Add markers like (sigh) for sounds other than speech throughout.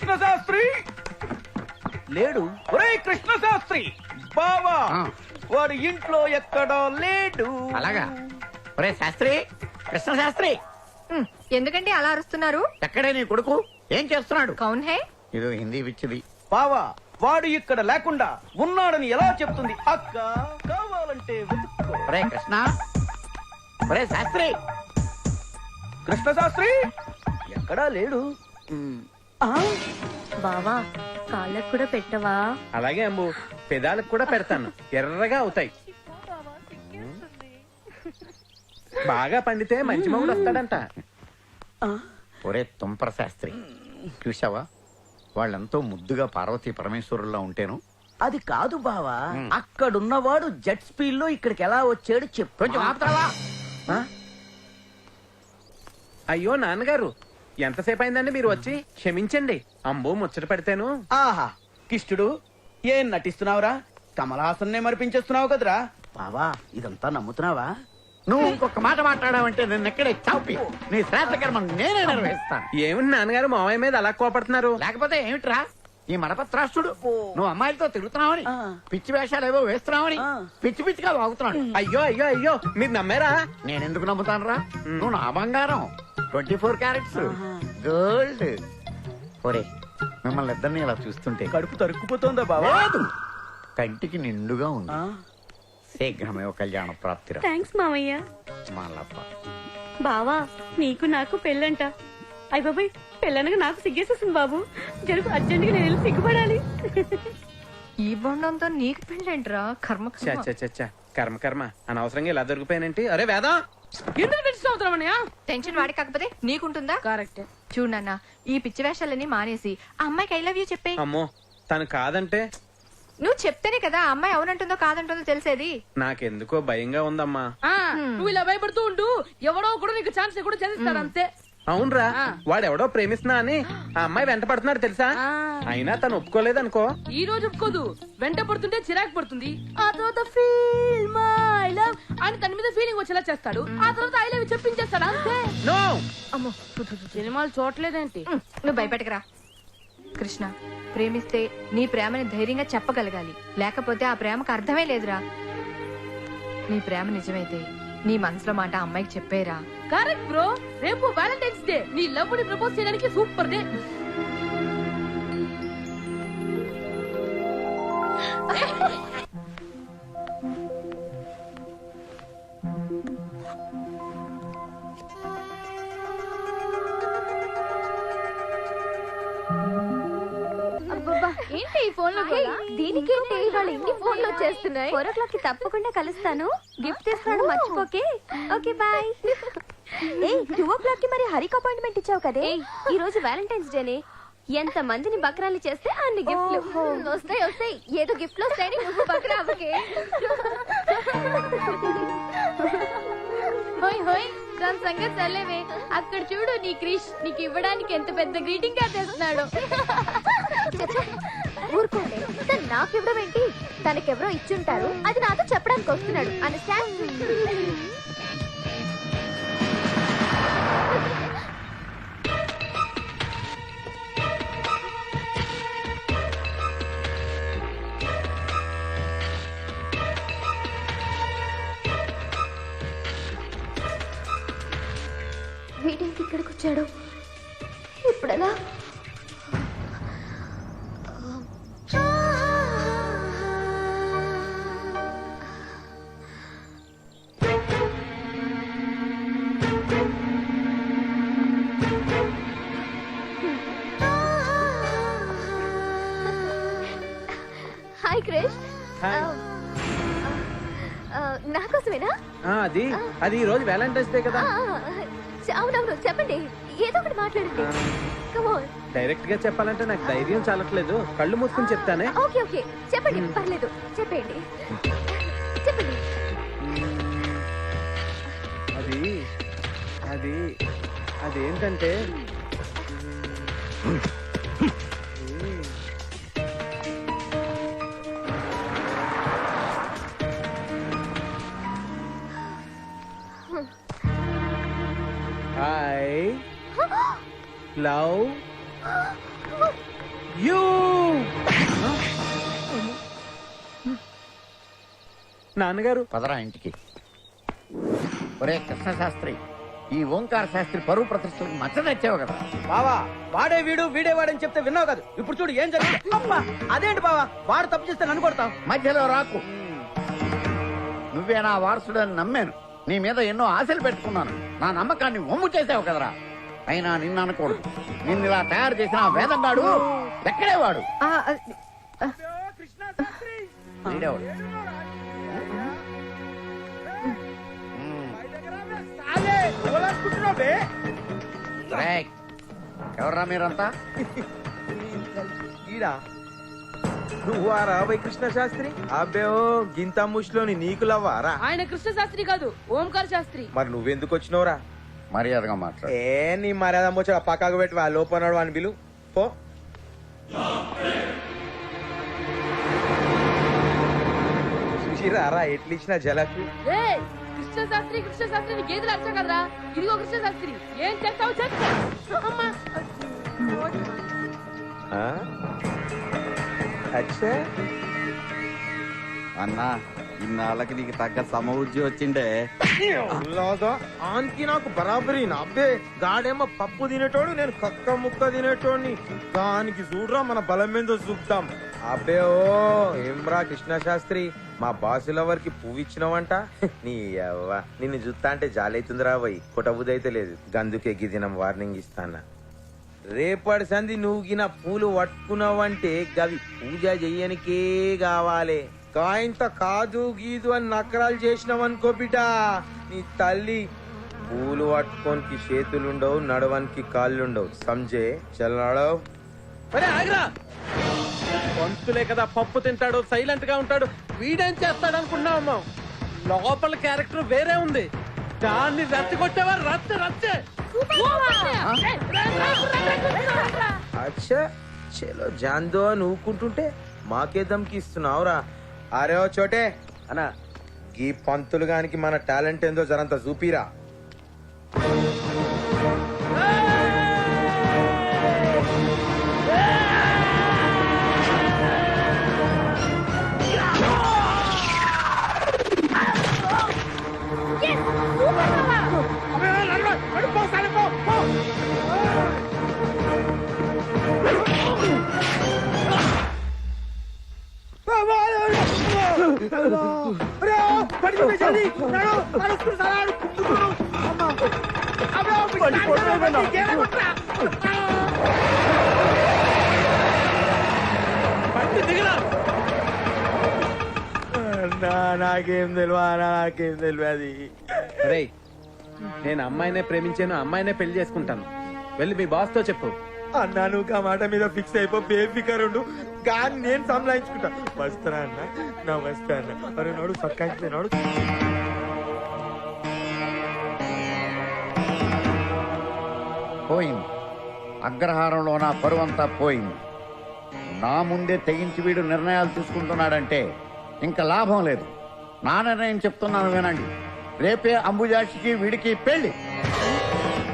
కృష్ణ శాస్త్రి లేడు. ఒరే కృష్ణ శాస్త్రి బావా. ఆ. వాడు ఇంట్లో ఎక్కడో లేడు. అలాగా. ఒరే శాస్త్రి కృష్ణ శాస్త్రి ఉమ్, ఎందుకండి అలా అరుస్తున్నారు? ఎక్కడే నీ కొడుకు? ఏం చేస్తున్నాడు? కౌన్ హే? ఇది హిందీ పిచ్చిది. బావా వాడు ఇక్కడ లేకుండా ఉన్నాడని ఎలా చెప్తుంది? అక్క కావాలంటే వెతుక్కో. ఒరే కృష్ణ. ఒరే శాస్త్రి. కృష్ణ శాస్త్రి ఎక్కడా లేడు. బావా కాళ్ళకు కూడా పెట్టవా? అలాగే అంబు పెదాలకు కూడా పెడతాను. ఎర్రగా అవుతాయి. బాగా పండితే మంచి మగుడు వస్తాడంట. ఒరే తుంపర శాస్త్రి చూసావా వాళ్ళెంతో ముద్దుగా పార్వతీ పరమేశ్వరుల్లా ఉంటేను. అది కాదు బావా అక్కడున్నవాడు జెట్ స్పీడ్లో ఇక్కడికి ఎలా వచ్చాడు చెప్పు. కొంచెం ఆపుతావా? ఆ? అయ్యో నాన్నగారు ఎంతసేపు అయిందండి మీరు వచ్చి? క్షమించండి. అంబు ముచ్చట పెడితేను. ఆహా కిష్టుడు ఏం నటిస్తున్నావురా? కమలహాసన్నే మరిపించేస్తున్నావు కదరా? బావా ఇదంతా నమ్ముతున్నావా? నువ్వు ఇంకొక మాట మాట్లాడావంటే నిన్ను ఎక్కడే చాపి. నీ శ్రాద్ధ కర్మ నేనే నిర్వహిస్తాను ఏమిటి నాన్నగారు మావయ్య మీద అలా కోపడుతున్నారు? లేకపోతే ఏమిట్రా? ఈ మడపత్రాష్ట్రుడు. నువ్వు అమ్మాయిలతో తిరుగుతున్నావని. పిచ్చి వేషాలు ఏవో వేస్తున్నావని. పిచ్చి పిచ్చిగా వాగుతున్నాడు. అయ్యో అయ్యో అయ్యో మీరు నమ్మారా? నేను ఎందుకు నమ్ముతానురా నువ్వు నా బంగారం. ట్వంటీ ఫోర్ క్యారెట్స్ గోల్డ్ ఒరే మిమ్మల్ని ఇద్దరిని ఇలా చూస్తుంటే కడుపు తరుక్కుపోతోందా బావా? లేదు. కంటికి నిండుగా ఉంది. శీఘ్రమే ఒక కళ్యాణ ప్రాప్తిరా థ్యాంక్స్ మామయ్య. మాలప్ప బావా నీకు నాకు పెళ్ళంట. అయ్య బాబాయ్ పెళ్ళనగా నాకు సిగ్గేసేసింది బాబు. జరుగు అర్జెంటుగా నేను వెళ్ళి సిగ్గుపడాలి. ఈ బొండంతో నీకు పెళ్ళేంట్రా? కర్మ చ కర్మ. చ చ, చ. కర్మ కర్మ. అనవసరంగా ఇలా దొరికిపోయానంటే? అరే వేదం! ఎందుకు టెన్షన్ వాడి కాకపోతే నీకుంటుందా? కరెక్ట్. చూడు నాన్న ఈ పిచ్చి వేషాలన్నీ మానేసి ఆ అమ్మాయికి ఐ లవ్ యూ చెప్పే అమ్మో తను కాదంటే? నువ్వు చెప్తేనే కదా ఆ అమ్మాయి అవునంటుందో కాదంటుందో తెలిసేది. నాకెందుకో భయంగా ఉందమ్మా. ఆ, నువ్వు ఇలా భయపడుతూ ఉండు ఎవడో కూడా నీకు ఛాన్స్ కూడా చేస్తాడు అంతే. అవునరా వాడెవడో ప్రేమిస్తున్నా అని ఆ అమ్మాయి వెంట పడుతున్నాడు తెలుసా. అయినా తను ఒప్పుకోలేదనుకో. ఈ రోజు ఒప్పుకోదు. వెంట పడుతుంటే చిరాకు పడుతుంది. ఆ తర్వాత ఫీల్ మై లవ్ అని తన మీద ఫీలింగ్ వచ్చేలా చేస్తాడు. ఆ తర్వాత ఐ లవ్ చెప్పించేస్తాడు? అంతే. నో అమ్మో సినిమాలు చూడలేదేంటి నువ్వు భయపెట్టకరా. కృష్ణ ప్రేమిస్తే నీ ప్రేమని ధైర్యంగా చెప్పగలగాలి. లేకపోతే ఆ ప్రేమకు అర్థమే లేదురా. నీ ప్రేమ నిజమైతే నీ మనసులో మాట అమ్మాయికి చెప్పేరా. కరెక్ట్ బ్రో రేపు వ్యాలంటైన్స్ డే నీ లవ్ని ప్రపోజ్ చేయడానికి సూపర్ డే (laughs) దీనికేంటి వాళ్ళు ఇన్ని ఫోన్లు వచ్చేస్తున్నాయి ఫోర్ ఓ క్లాక్కి తప్పకుండా కలుస్తాను. గిఫ్ట్ తీస్తాను మర్చిపోకే. Okay bye. ఏ టూ ఓ క్లాక్కి మరి హరికి అపాయింట్మెంట్ ఇచ్చావు కదే? ఈ రోజు వ్యాలంటైన్స్ డేనే. ఎంత మందిని బక్రాలు చేస్తే అన్ని గిఫ్ట్లు. వస్తాయి వస్తాయి. ఏదో గిఫ్ట్లు వస్తాయని నువ్వు బక్రా అవ్వకే. హోయ్ హోయ్ దాని సంగతి చల్లేవే అక్కడ చూడు నీ క్రిష్ నీకు ఇవ్వడానికి ఎంత పెద్ద గ్రీటింగ్ కార్డ్ తెస్తున్నాడు. ఊరుకోండి. తను నాకు ఇవ్వడం ఏంటి? తనకెవరో ఇచ్చుంటారు. అది నాతో చెప్పడానికి వస్తున్నాడు. అండర్స్టాండ్ నా కోసమేనా అది. అది ఈ రోజు వ్యాలంటైన్స్ డే కదా. అవునవును చెప్పండి. ఏదో ఒకటి మాట్లాడండి. కమోన్ డైరెక్ట్గా చెప్పాలంటే నాకు ధైర్యం చాలట్లేదు. కళ్ళు మూసుకుని చెప్తానే? Okay okay. చెప్పండి పర్లేదు. చెప్పండి చెప్పండి. అది అది అదేంటంటే? Love you. నాన్నగారు. పదరా ఇంటికి. ఒరే కృష్ణ శాస్త్రి ఈ ఓంకార శాస్త్రి పరువు ప్రతిష్టలకు మచ్చ తెచ్చావు కదా. బావా వాడే వీడు వీడే వాడని చెప్తే విన్నావు కదా. ఇప్పుడు చూడు ఏం జరిగింది. అబ్బా అదేంటి బావా? వాడు తప్పు చేస్తే నన్ను కొడతావు. మధ్యలో రాకు. నువ్వే నా వారసుడని నమ్మాను. నీ మీద ఎన్నో ఆశలు పెట్టుకున్నాను. నా నమ్మకాన్ని ఒమ్ము చేసావు కదరా. అయినా నిన్ను అనకూడదు. నిన్ను ఇలా తయారు చేసిన ఆ వేదంగాడు ఎక్కడే వాడు ఆ, ఆ, వీడేవాడు. రేయ్, ఎవర్రా మీరంతా? ఈడా. నువ్వా రాబోయ్ కృష్ణ శాస్త్రి అబ్బే ఓ గింత ముష్లోని నీకు లవ్వారా? ఆయన కృష్ణ శాస్త్రి కాదు ఓంకార శాస్త్రి. మరి నువ్వెందుకు వచ్చినవురా మర్యాదగా మాట్లాడు. ఏ నీ మర్యాద వచ్చా పక్కకు పెట్టి ఆ లోపన్నాడు అని పిలు. పో. చూసిరారా ఎట్లు ఇచ్చిన జలకు కృష్ణ శాస్త్రి కృష్ణ శాస్త్రి నీ కదరా? ఇదిగో కృష్ణ శాస్త్రి ఏం చేస్తావు అమ్మా. ఆ? అచ్చా. అన్నా ఇన్నాళ్ళకి నీకు తగ్గ సమవుజ్జి వచ్చిండే. లాగా ఆన్కి నాకు బరాబరి అబ్బే గాడేమో పప్పు తినేటోడు నేను కక్క ముక్క తినేటోడిని. దానికి చూడరా మన బలం మీద చూద్దాం. అబ్బే ఓ ఏమ్రా కృష్ణ శాస్త్రి మా బాసుల వరకు పువ్వు ఇచ్చినావంట నీ అవ్వ నిన్ను చూస్తా అంటే జాలైతుందిరా పోయి కొట్టబుదైతే లేదు. గందుకే గిదినం వార్నింగ్ ఇస్తానా రేపటి సంధి నువ్వు గిన పూలు పట్టుకున్నావంటే గవి పూజ చెయ్యనికే కావాలి. కాయింత కాదు గీదు అని నకరాలు చేసినావనుకో బిడ్డ. నీ తల్లి పూలు పట్టుకోనికి చేతులుండవు నడవనికి కాళ్ళుండవు. సంజే చల్ నడవ్. అరే ఆగరా. పంతులే కదా పప్పు తింటాడు సైలెంట్గా ఉంటాడు. వీడేం చేస్తాడు అనుకున్నావమ్మా లోపల క్యారెక్టర్ వేరే ఉంది. దాన్ని రచ్చగొట్టేవా? రచ్చ రచ్చే. అచ్చా చలో జాందో అని ఊకుంటుంటే మాకే దమ్కి ఇస్తున్నావురా అరే ఓ చోటే. అన్న ఈ పంతులు గానికి మన టాలెంట్ ఏందో జరంత చూపిరా. నాకేం తెలియదు నాకేం తెలియదు రేయ్ నేను అమ్మాయినే ప్రేమించాను అమ్మాయినే పెళ్ళి చేసుకుంటాను. వెళ్ళి మీ బాస్తో చెప్పు. అన్నా నువ్వు ఆ మాట మీద ఫిక్స్ అయిపో బేఫికర్ ఉండు కానీ నేను సంలాయించుకుంటా. వస్తారా అన్న నా వస్తా అన్న. అరే నాడు సక్కాయించలే పోయింది. అగ్రహారంలో నా పరువంతా పోయింది. నా ముందే తెగించి వీడు నిర్ణయాలు తీసుకుంటున్నాడంటే ఇంకా లాభం లేదు. నా నిర్ణయం చెప్తున్నాను వినండి. రేపే అంబుజాక్షికి వీడికి పెళ్ళి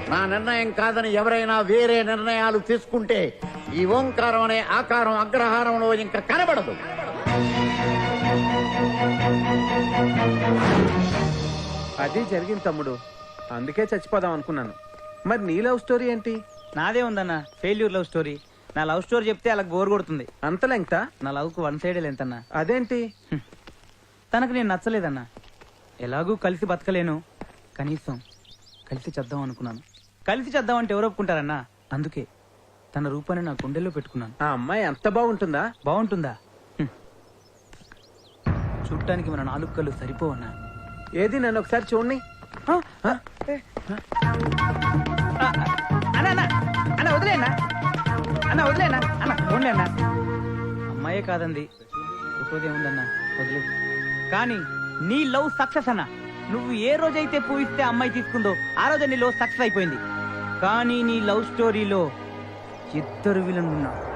నా నిర్ణయం కాదని ఎవరైనా వేరే నిర్ణయాలు తీసుకుంటే ఈ ఓంకారం అనే ఆకారం అగ్రహారంలో ఇంకా కనబడదు. అది జరిగింది తమ్ముడు. అందుకే చచ్చిపోదాం అనుకున్నాను. మరి నీ లవ్ స్టోరీ ఏంటి? నాదే ఉందన్న. Failure love story. నా లవ్ స్టోరీ చెప్తే అలా బోర్ కొడుతుంది. అంత లెంగ్తా నా లవ్కు వన్ సైడ్ లెంతన్నా అదేంటి? తనకు నేను నచ్చలేదన్నా. ఎలాగూ కలిసి బతకలేను. కనీసం కలిసి చేద్దాం అనుకున్నాను. కలిసి చేద్దాం అంటే ఎవరు ఒప్పుకుంటారన్నా? అందుకే తన రూపాన్ని నా గుండెల్లో పెట్టుకున్నాను. ఆ అమ్మాయి అంత బాగుంటుందా? బాగుంటుందా? హ్మ్. చూడటానికి మన నాలుగు కళ్ళు సరిపోవన్నా? ఏది నన్ను ఒకసారి చూడండి. అన్న అన్న అన్న అమ్మాయే కాదంది. ఏముందన్న? వదిలే. కానీ నీ లవ్ సక్సెస్ అన్న. నువ్వు ఏ రోజైతే పూయిస్తే అమ్మాయి తీసుకుందో ఆ రోజు నీ లవ్ సక్సెస్ అయిపోయింది. కానీ నీ లవ్ స్టోరీలో ఇద్దరు విలన్ ఉన్నారు.